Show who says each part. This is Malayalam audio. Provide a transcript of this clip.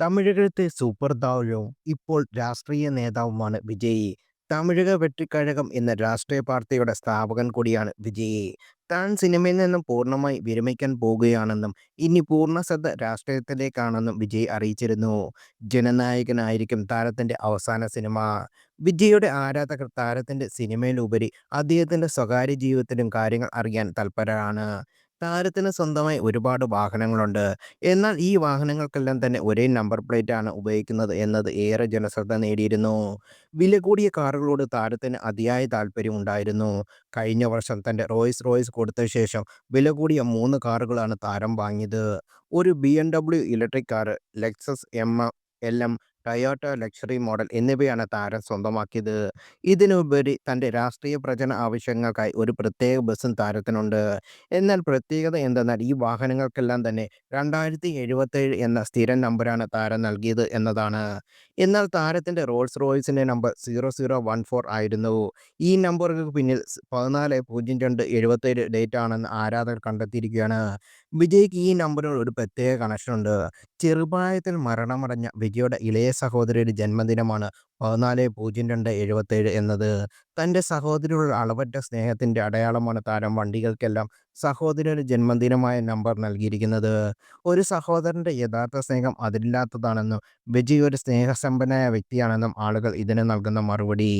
Speaker 1: തമിഴകത്തെ സൂപ്പർ ഇപ്പോൾ രാഷ്ട്രീയ നേതാവുമാണ് വിജയ്. തമിഴക വെട്ടിക്കഴകം എന്ന രാഷ്ട്രീയ പാർട്ടിയുടെ സ്ഥാപകൻ കൂടിയാണ് വിജയ്. താൻ സിനിമയിൽ നിന്നും പൂർണമായി വിരമിക്കാൻ പോകുകയാണെന്നും ഇനി പൂർണ ശ്രദ്ധ രാഷ്ട്രീയത്തിലേക്കാണെന്നും വിജയ് അറിയിച്ചിരുന്നു. ജനനായകനായിരിക്കും താരത്തിന്റെ അവസാന സിനിമ. വിജയുടെ ആരാധകർ താരത്തിന്റെ സിനിമയിലുപരി അദ്ദേഹത്തിന്റെ സ്വകാര്യ ജീവിതത്തിലും കാര്യങ്ങൾ അറിയാൻ തൽപരരാണ്. താരത്തിന് സ്വന്തമായി ഒരുപാട് വാഹനങ്ങളുണ്ട്. എന്നാൽ ഈ വാഹനങ്ങൾക്കെല്ലാം തന്നെ ഒരേ നമ്പർ പ്ലേറ്റാണ് ഉപയോഗിക്കുന്നത് എന്നത് ഏറെ ജനശ്രദ്ധ നേടിയിരുന്നു. വില കൂടിയ കാറുകളോട് താരത്തിന് അതിയായ താൽപര്യമുണ്ടായിരുന്നു. കഴിഞ്ഞ വർഷം തന്റെ റോൾസ് റോയ്സ് കൊടുത്ത ശേഷം വില കൂടിയ മൂന്ന് കാറുകളാണ് താരം വാങ്ങിയത്. ഒരു BMW electric car, Lexus LM, Toyota luxury model എന്നിവയാണ് താരം സ്വന്തമാക്കിയത്. ഇതിനുപരി തന്റെ രാഷ്ട്രീയ പ്രചരണ ആവശ്യങ്ങൾക്കായി ഒരു പ്രത്യേക ബസ്സും താരത്തിനുണ്ട്. എന്നാൽ പ്രത്യേകത എന്തെന്നാൽ ഈ വാഹനങ്ങൾക്കെല്ലാം തന്നെ രണ്ടായിരത്തി എഴുപത്തേഴ് എന്ന സ്ഥിരം നമ്പറാണ് താരം നൽകിയത് എന്നതാണ്. എന്നാൽ താരത്തിന്റെ Rolls റോയ്സിന്റെ number zero zero one four ആയിരുന്നു. ഈ നമ്പറുകൾക്ക് പിന്നിൽ പതിനാല് പൂജ്യം രണ്ട് എഴുപത്തേഴ് ഡേറ്റ് ആണെന്ന് ആരാധകർ കണ്ടെത്തിയിരിക്കുകയാണ്. വിജയ്ക്ക് ഈ നമ്പറിനോട് ഒരു പ്രത്യേക കണക്ഷനുണ്ട്. ചെറുപ്രായത്തിൽ മരണമടഞ്ഞ വിജയുടെ ഇളയ സഹോദരിയുടെ ജന്മദിനമാണ് പതിനാല് പൂജ്യം രണ്ട് എഴുപത്തേഴ് എന്നത്. തന്റെ സഹോദരിയുടെ അളവറ്റ സ്നേഹത്തിന്റെ അടയാളമാണ് താരം വണ്ടികൾക്കെല്ലാം സഹോദരിയുടെ ജന്മദിനമായ നമ്പർ നൽകിയിരിക്കുന്നത്. ഒരു സഹോദരന്റെ യഥാർത്ഥ സ്നേഹം അതിരില്ലാത്തതാണെന്നും വിജയ് ഒരു സ്നേഹസമ്പന്നനായ വ്യക്തിയാണെന്നും ആളുകൾ ഇതിന് നൽകുന്ന മറുപടി.